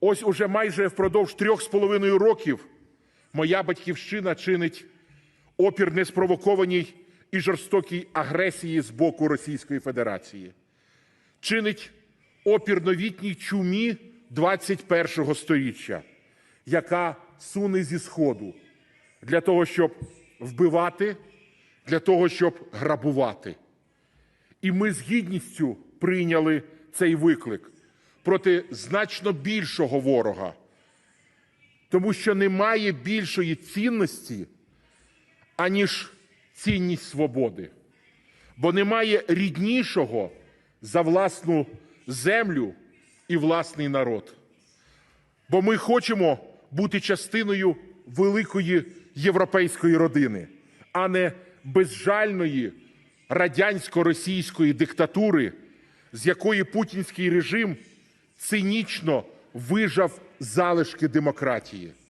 Ось уже майже впродовж трьох з половиною років моя батьківщина чинить опір неспровокованій і жорстокій агресії з боку Російської Федерації, чинить опір новітній чумі 21-го сторіччя, яка суне зі сходу для того, щоб вбивати, для того, щоб грабувати. І ми з гідністю прийняли цей виклик проти значно більшого ворога, тому що немає більшої цінності, аніж цінність свободи, бо немає ріднішого за власну землю і власний народ. Бо ми хочемо бути частиною великої європейської родини, а не безжальної радянсько-російської диктатури, з якої путінський режим цинічно вижав залишки демократії.